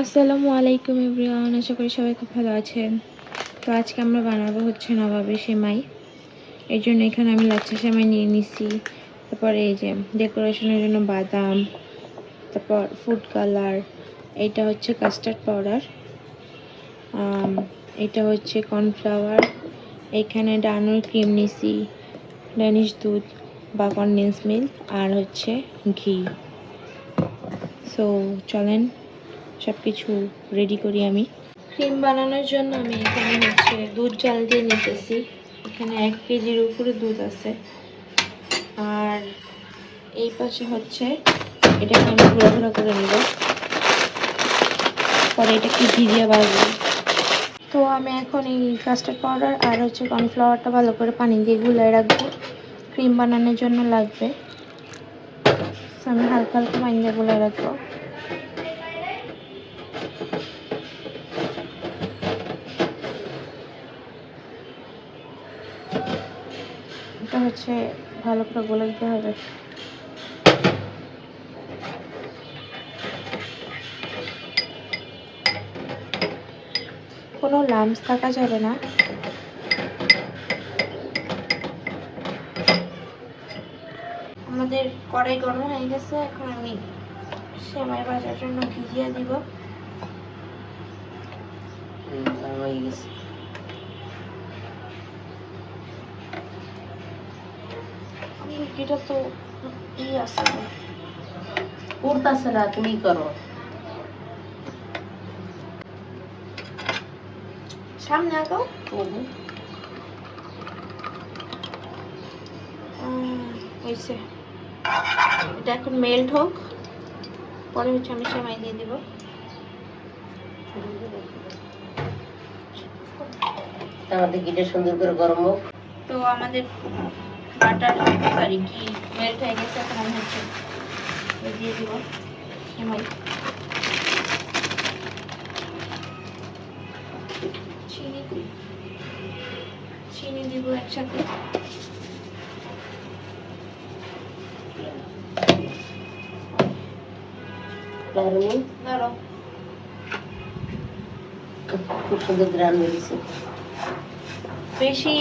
আসসালামু আলাইকুম এভরিওয়ান, আশা করি সবাই খুব ভালো আছেন। তো আজকে আমরা বানাবো হচ্ছে নবাবের সেমাই। এই জন্য এখানে আমি লাচ্ছা সেমাই নিয়ে নিছি। তারপরে এই যে ডেকোরেশনের জন্য বাদাম, তারপর ফুড কালার, এটা হচ্ছে কাস্টার্ড পাউডার এটা হচ্ছে কর্নফ্লাওয়ার, এখানে ডানোর ক্রিম নিছি, ড্যানিশ দুধ বা কনডেন্স মিল্ক, আর হচ্ছে ঘি। সো চলেন সব কিছু রেডি করি আমি। ক্রিম বানানোর জন্য আমি এখানে হচ্ছে দুধ জাল দিয়ে নিতেছি। এখানে এক কেজির উপরে দুধ আছে। আর এই পাশে হচ্ছে এটাকে আমি ঘুরা ঘুরা করে নেব। পরে এটাকে ভিজিয়ে বাড়বো তো আমি এখন এই কাস্টার্ড পাউডার আর হচ্ছে কর্নফ্লাওয়ারটা ভালো করে পানি দিয়ে গুলায় রাখব। ক্রিম বানানোর জন্য লাগবে। আমি হালকা হালকা পানি দিয়ে গুলায় রাখব। হচ্ছে, ভালো করে গলে দিতে হবে। কোনো লামস থাকা যাবে না। আমাদের কড়াই গরম হয়ে গেছে, এখন আমি সেমাই ভাজার জন্য দিয়ে দিব। হয়ে গেছে। ঘিটা তো ই আছে না। তুমি করো। সামনে আগাও হয়েছে এটা এখন মেল্ট হোক। পরে হচ্ছে আমি সেমাই দিয়ে দিব। আমাদের গিটা সুন্দর করে গরম হোক? তো আমাদের বাটার সরি কি মেল্ট হয়ে গেছে এখন আমি হচ্ছে এ দিয়ে দিব সেমাই চিনি চিনি দিব একসাথে লাগানো ধরো খুব সুন্দর গ্রান বেরিয়েছে বেশি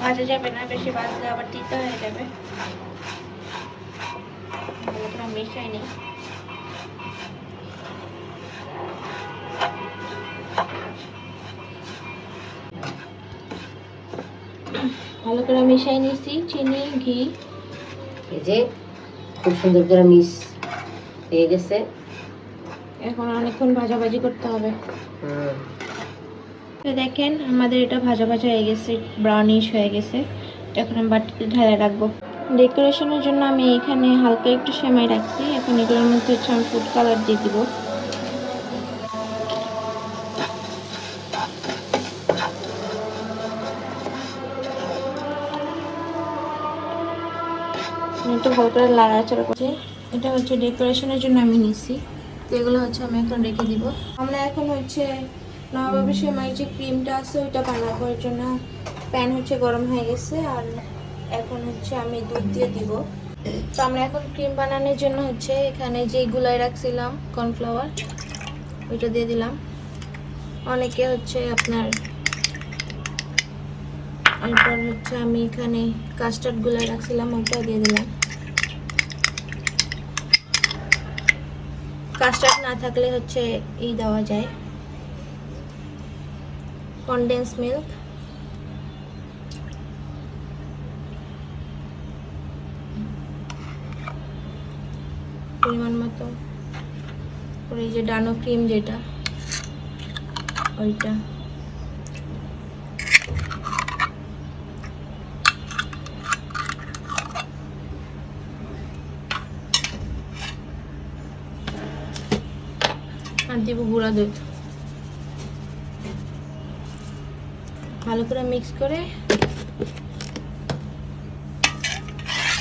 ভাজা যাবে না বেশি ভাজলে আবার তিতা হয়ে যাবে। ভালো করে মেশাই নিই। ভালো করে মিশাই নিছি চিনি ঘি। এই যে খুব সুন্দর করে মিস হয়ে গেছে। এখন অনেকক্ষণ ভাজাভাজি করতে হবে। হুম। তো দেখেন, আমাদের এটা ভাজা ভাজা হয়ে গেছে ব্রাউনিশ হয়ে গেছে। এখন আমি বাটিতে ঢালে রাখব। ডেকোরেশনের জন্য আমি এখানে হালকা একটু সেমাই রাখছি। এখন এগুলোর মধ্যে হচ্ছে আমি ফুড কালার দিয়ে দিব। একটু ভালো লাড়াচাড়া করছি। এটা হচ্ছে ডেকোরেশনের জন্য আমি নিছি। তো এগুলো হচ্ছে আমি এখন রেখে দিব। আমরা এখন হচ্ছে নবাবী সেমাই যে ক্রিমটা আছে, ওইটা বানাবো এর জন্য প্যান হচ্ছে গরম হয়ে গেছে, আর এখন হচ্ছে আমি দুধ দিয়ে দিব। তো আমরা এখন ক্রিম বানানোর জন্য হচ্ছে এখানে যে গুলাই রাখছিলাম কর্নফ্লাওয়ার ওইটা দিয়ে দিলাম। অনেকে হচ্ছে আপনার, এরপর হচ্ছে আমি এখানে কাস্টার্ড গুলাই রাখছিলাম ওইটা দিয়ে দিলাম। কাস্টার্ড না থাকলে হচ্ছে এই দেওয়া যায়। কনডেন্স মিল্ক পরিমাণ মতো। এই যে ডানো ক্রিম যেটা ওইটা। আর দিব গুঁড়া দুধ। ভালো করে মিক্স করে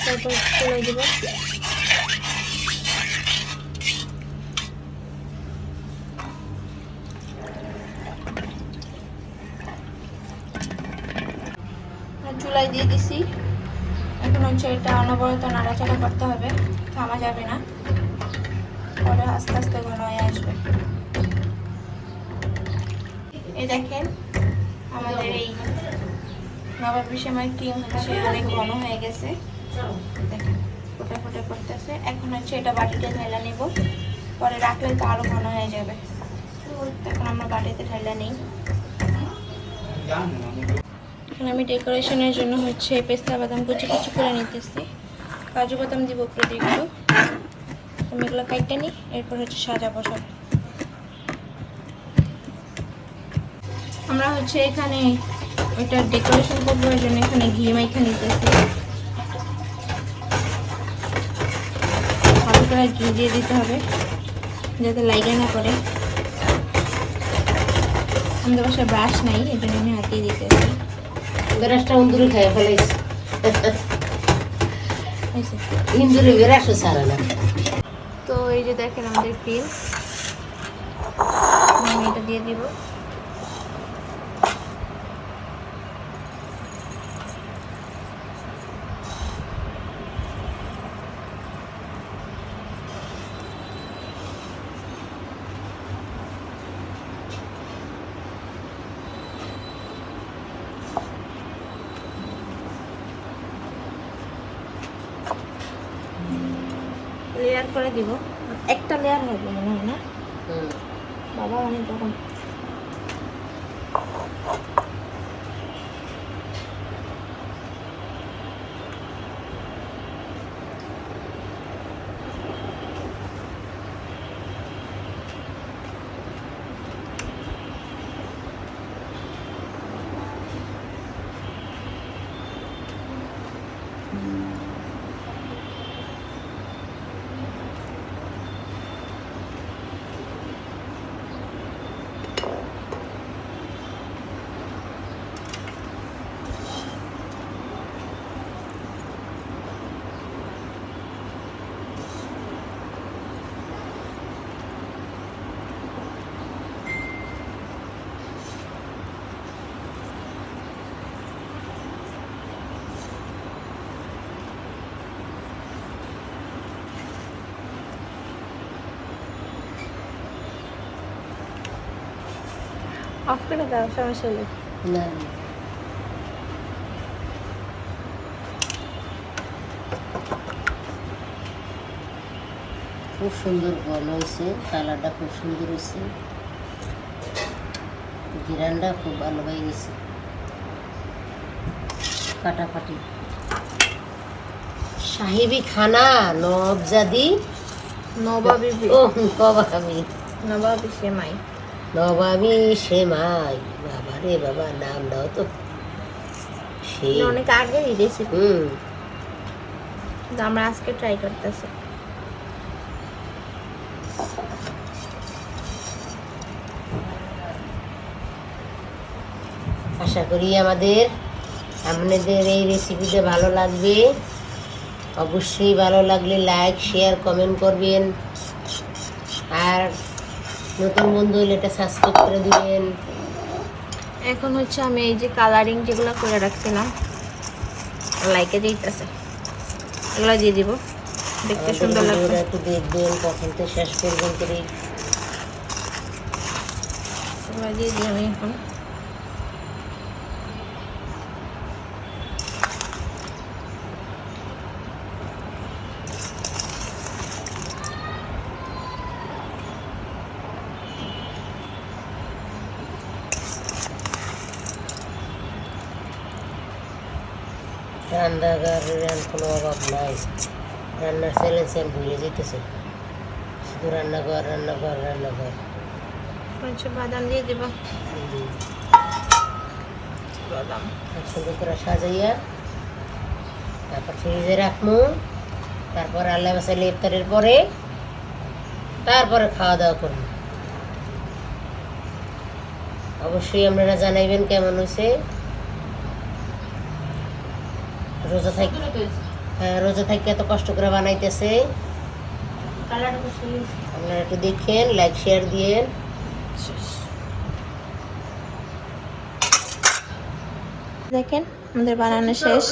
তারপর চলে দেবো চুলাই দিয়ে দিছি। এখন হচ্ছে এটা অনবরত নাড়াচাড়া করতে হবে, থামা যাবে না। পরে আস্তে আস্তে ঘন হয়ে আসবে। এই দেখেন আমাদের এই নবাবী সময় ক্রিম হচ্ছে অনেক ঘন হয়ে গেছে। দেখেন, ফোটা ফোটা করতেছে। এখন হচ্ছে এটা বাটিতে ঢেলা নেব। পরে রাখলে তো আরও ঘন হয়ে যাবে। এখন আমরা বাটিতে ঢেলা নেই। এখন আমি ডেকোরেশনের জন্য হচ্ছে পেস্তা, বাদাম কুচি কুচি করে নিতেছি। কাজু বাদাম দিব উপরে একটু আমি এগুলো কাইটে নিই, এরপর হচ্ছে সাজাবো সব আমরা হচ্ছে এখানে ওইটা ডেকোরেশন করব ওই জন্য এখানে ঘি মাইখা নিতেছি। ভালো করে ঘি দিয়ে দিতে হবে যাতে লাইগে না করে আমাদের বাসায় ব্রাশ নাই এই জন্য আমি হাতিয়ে দিতেছি। বেরাসটা উন্দুরে খাই ফেলাইছি। হয়েছে। ইন্দুরে বেরাসও সারা না। তো এই যে দেখেন আমাদের ক্রিম আমি এটা দিয়ে দিব। করে দিব। একটা লেয়ার হবে মনে হয় না? বাবা অনেক তখন অফ করে দাও সমস্যা নেই। না। খুব সুন্দর গল হয়েছে কালারটা খুব সুন্দর হয়েছে। গিরানটা খুব ভালো হয়ে গেছে। ফাটাফাটি। সাহেবি খানা নবজাদি নবাবি ও নবাবি। নবাবি সেমাই। নবাবি সেমাই বাবা রে বাবা নাম দাও তো। সেই অনেক আগে রেসিপি হুম। আমরা আজকে ট্রাই করতেছি। আশা করি আমাদের আপনাদের এই রেসিপিতে ভালো লাগবে। অবশ্যই ভালো লাগলে লাইক শেয়ার কমেন্ট করবেন। নতুন বন্ধু হলে এটা সাবস্ক্রাইব করে দিবেন। এখন হচ্ছে আমি এই যে কালারিং যেগুলো করে রাখছিলাম লাইকে দিতেছে। এগুলো দিয়ে দিব। দেখতে সুন্দর লাগবে একটু দেখবেন কখন তো শেষ পর্যন্ত দিয়ে দিই আমি এখন। রান্নাঘরের কোনো অভাব নাই রান্নার চ্যালেঞ্জ আমি ভুলে যেতেছে শুধু রান্নাঘর রান্নাঘর রান্নাঘর বাদাম দিয়ে দিব। বাদাম সুন্দর করে সাজাইয়া তারপর ফ্রিজে রাখব তারপর আল্লাহ বাসাইলে ইফতারের পরে তারপরে খাওয়া দাওয়া করব অবশ্যই আপনারা জানাইবেন কেমন হয়েছে রোজা থাকি হ্যাঁ রোজা থাকি এত কষ্ট করে বানাইতেছে। আপনারা একটু দেখেন লাইক শেয়ার দিয়েন। দেখেন আমাদের বানানো শেষ।